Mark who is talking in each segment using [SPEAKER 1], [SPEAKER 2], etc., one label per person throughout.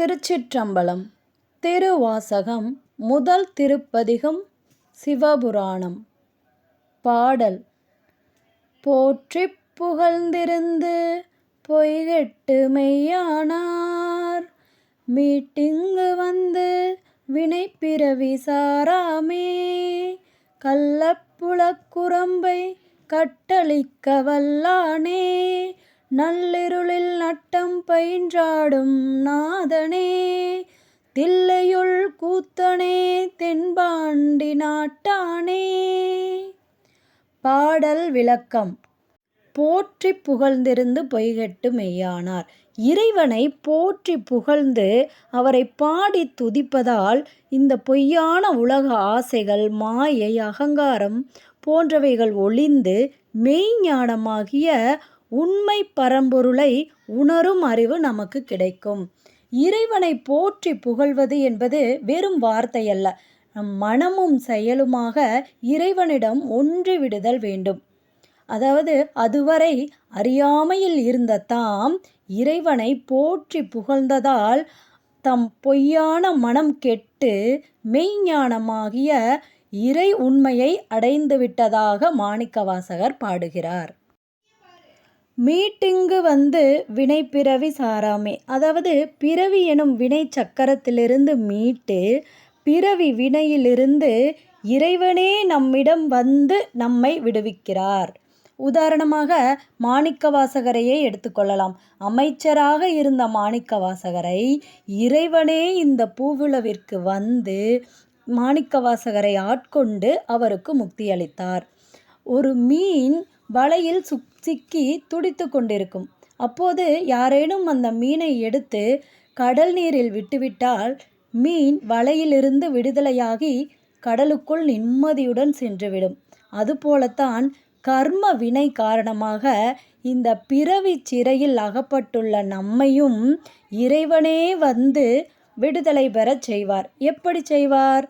[SPEAKER 1] திருச்சிற்றம்பலம் திருவாசகம் முதல் திருப்பதிகம் சிவபுராணம். பாடல் போற்றி புகழ்ந்திருந்து பொய்கெட்டு மெய்யானார் மீட்டிங்கு வந்து வினைப்பிறவி சாராமே கள்ளப்புலக்குரம்பை கட்டளிக்க வல்லானே நள்ளிருளில் நட்டம் பயின்றாடும் நாதனே தில்லையுள் கூத்தனே தென்பாண்டி நாட்டானே. பாடல் விளக்கம். போற்றி புகழ்ந்திருந்து பொய்கெட்டு மெய்யானார். இறைவனை போற்றி புகழ்ந்து அவரை பாடி துதிப்பதால் இந்த பொய்யான உலக ஆசைகள் மாயை அகங்காரம் போன்றவைகள் ஒளிந்து மெய்ஞானமாகிய உண்மை பரம்பொருளை உணரும் அறிவு நமக்கு கிடைக்கும். இறைவனை போற்றி புகழ்வது என்பது வெறும் வார்த்தையல்ல. நம் மனமும் செயலுமாக இறைவனிடம் ஒன்று விடுதல் வேண்டும். அதாவது அதுவரை அறியாமையில் இருந்த தாம் இறைவனை போற்றி புகழ்ந்ததால் தம் பொய்யான மனம் கெட்டு மெய்ஞானமாகிய இறை உண்மையை அடைந்துவிட்டதாக மாணிக்கவாசகர் பாடுகிறார். மீட்டிங்கு வந்து வினை பிறவி சாராமே. அதாவது பிறவி எனும் வினை சக்கரத்திலிருந்து மீட்டு பிறவி வினையிலிருந்து இறைவனே நம்மிடம் வந்து நம்மை விடுவிக்கிறார். உதாரணமாக மாணிக்கவாசகரையே எடுத்துக்கொள்ளலாம். அமைச்சராக இருந்த மாணிக்கவாசகரை இறைவனே இந்த பூவுளவிற்கு வந்து மாணிக்கவாசகரை ஆட்கொண்டு அவருக்கு முக்தி அளித்தார் ஒரு மீன் வலையில் சுக் சிக்கி துடித்து கொண்டிருக்கும். அப்போது யாரேனும் அந்த மீனை எடுத்து கடல் நீரில் விட்டுவிட்டால் மீன் வலையிலிருந்து விடுதலையாகி கடலுக்குள் நிம்மதியுடன் சென்றுவிடும். அதுபோலத்தான் கர்ம வினை காரணமாக இந்த பிறவி சிறையில் அகப்பட்டுள்ள நம்மையும் இறைவனே வந்து விடுதலை பெறச் செய்வார். எப்படி செய்வார்?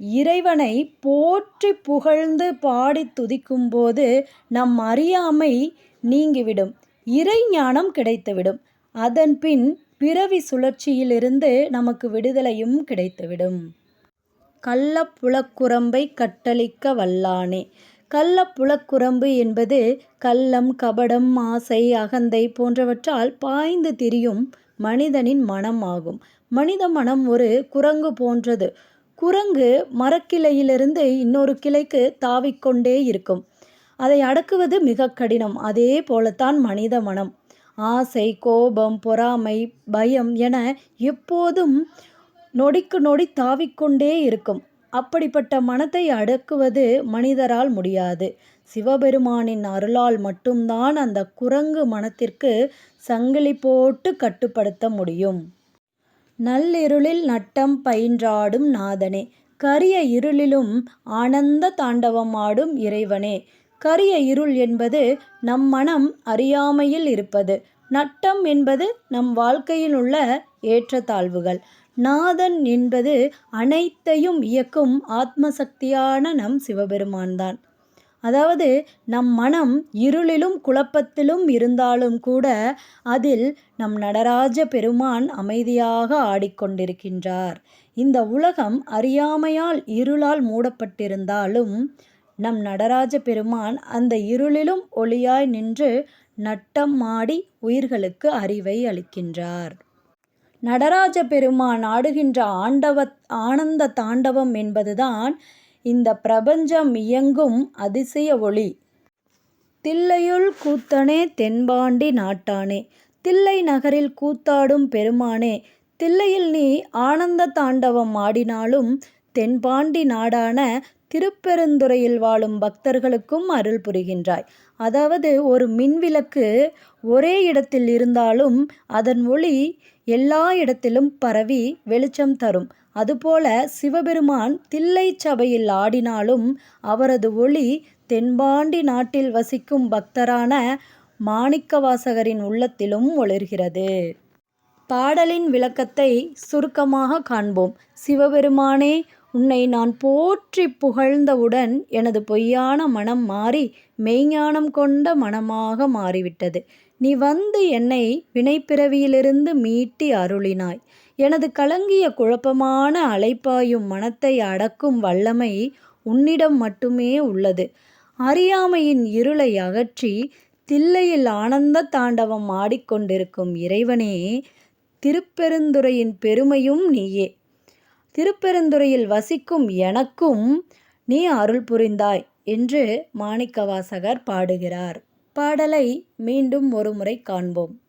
[SPEAKER 1] இறைவனை போற்றி புகழ்ந்து பாடி துதிக்கும்போது நம் அறியாமை நீங்கிவிடும். இறை ஞானம் கிடைத்துவிடும். அதன்பின் பிறவி சுழற்சியிலிருந்து நமக்கு விடுதலையும் கிடைத்துவிடும். கள்ளப்புலக்குரம்பை கட்டளிக்க வல்லானே. கள்ளப்புலக்குரம்பு என்பது கள்ளம் கபடம் ஆசை அகந்தை போன்றவற்றால் பாய்ந்து திரியும் மனிதனின் மனம் ஆகும் மனித மனம் ஒரு குரங்கு போன்றது. குரங்கு மரக்கிளையிலிருந்து இன்னொரு கிளைக்கு தாவிக்கொண்டே இருக்கும். அதை அடக்குவது மிக கடினம். அதே போலத்தான் மனித மனம். ஆசை கோபம் பொறாமை பயம் என எப்போதும் நொடிக்கு நொடி தாவிக்கொண்டே இருக்கும். அப்படிப்பட்ட மனத்தை அடக்குவது மனிதரால் முடியாது. சிவபெருமானின் அருளால் மட்டும்தான் அந்த குரங்கு மனத்திற்கு சங்கிலி போட்டு கட்டுப்படுத்த முடியும். நல்லிருளில் நட்டம் பயின்றாடும் நாதனே. கரிய இருளிலும் ஆனந்த தாண்டவம் ஆடும் இறைவனே. கரிய இருள் என்பது நம் மனம் அறியாமையில் இருப்பது. நட்டம் என்பது நம் வாழ்க்கையில் உள்ள ஏற்றத்தாழ்வுகள். நாதன் என்பது அனைத்தையும் இயக்கும் ஆத்மசக்தியான நம் சிவபெருமான்தான். அதாவது நம் மனம் இருளிலும் குழப்பத்திலும் இருந்தாலும் கூட அதில் நம் நடராஜ பெருமான் அமைதியாக ஆடிக்கொண்டிருக்கின்றார். இந்த உலகம் அறியாமையால் இருளால் மூடப்பட்டிருந்தாலும் நம் நடராஜ பெருமான் அந்த இருளிலும் ஒளியாய் நின்று நட்டம் ஆடி உயிர்களுக்கு அறிவை அளிக்கின்றார். நடராஜ பெருமான் ஆடுகின்ற ஆண்டவ ஆனந்த தாண்டவம் என்பதுதான் இந்த பிரபஞ்சம் இயங்கும் அதிசய ஒளி. தில்லையுள் கூத்தனே தென்பாண்டி நாட்டானே. தில்லை நகரில் கூத்தாடும் பெருமானே. தில்லையில் நீ ஆனந்த தாண்டவம் ஆடினாலும் தென்பாண்டி நாடான திருப்பெருந்துறையில் வாழும் பக்தர்களுக்கும் அருள் புரிகின்றாய். அதாவது ஒரு மின்விளக்கு ஒரே இடத்தில் இருந்தாலும் அதன் ஒளி எல்லா இடத்திலும் பரவி வெளிச்சம் தரும். அதுபோல சிவபெருமான் தில்லை சபையில் ஆடினாலும் அவரது ஒளி தென்பாண்டி நாட்டில் வசிக்கும் பக்தரான மாணிக்கவாசகரின் உள்ளத்திலும் ஒளிர்கிறது. பாடலின் விளக்கத்தை சுருக்கமாக காண்போம். சிவபெருமானே உன்னை நான் போற்றி புகழ்ந்தவுடன் எனது பொய்யான மனம் மாறி மெய்ஞானம் கொண்ட மனமாக மாறிவிட்டது. நீ வந்து என்னை வினைப்பிறவியிலிருந்து மீட்டி அருளினாய். எனது கலங்கிய குழப்பமான அலைப்பாயும் மனத்தை அடக்கும் வல்லமை உன்னிடம் மட்டுமே உள்ளது. அறியாமையின் இருளை அகற்றி தில்லையில் ஆனந்த தாண்டவம் ஆடிக்கொண்டிருக்கும் இறைவனே திருப்பெருந்துறையின் பெருமையும் நீயே. திருப்பெருந்துறையில் வசிக்கும் எனக்கும் நீ அருள் புரிந்தாய் என்று மாணிக்கவாசகர் பாடுகிறார். பாடலை மீண்டும் ஒருமுறை காண்போம்.